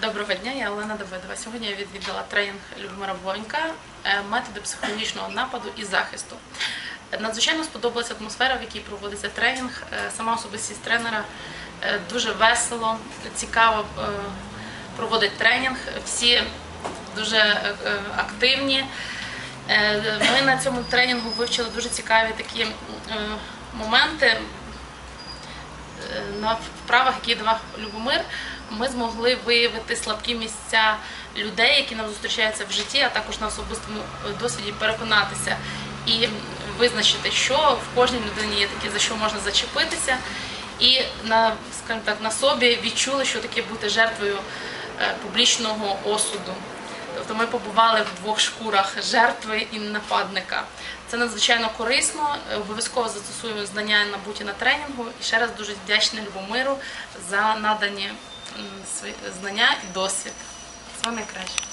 Доброго дня, я Олена Давидова. Сьогодні я відвідала тренінг Любомира Бонька е, методи психологічного нападу і захисту. Надзвичайно сподобалася атмосфера, в якій проводиться тренінг. Е, Сама особистість тренера е, дуже весело, цікаво проводить тренінг. Всі дуже активні. Ми на цьому тренінгу вивчили дуже цікаві такі моменти на вправах, які давав Любомир, ми змогли виявити слабкі місця людей, які нам зустрічаються в житті, а також на особистому е, досвіді переконатися і визначити, що в кожній людині є таке, за що можна зачепитися, і на, так, на собі відчули, що таке бути жертвою е, публічного осуду. Тобто ми побували в двох шкурах жертви і нападника. Це надзвичайно корисно. Е, Обов'язково застосуємо знання набуті на тренінгу. І ще раз дуже вдячна Любомиру за надані свої знання і досвід. Це найкраще.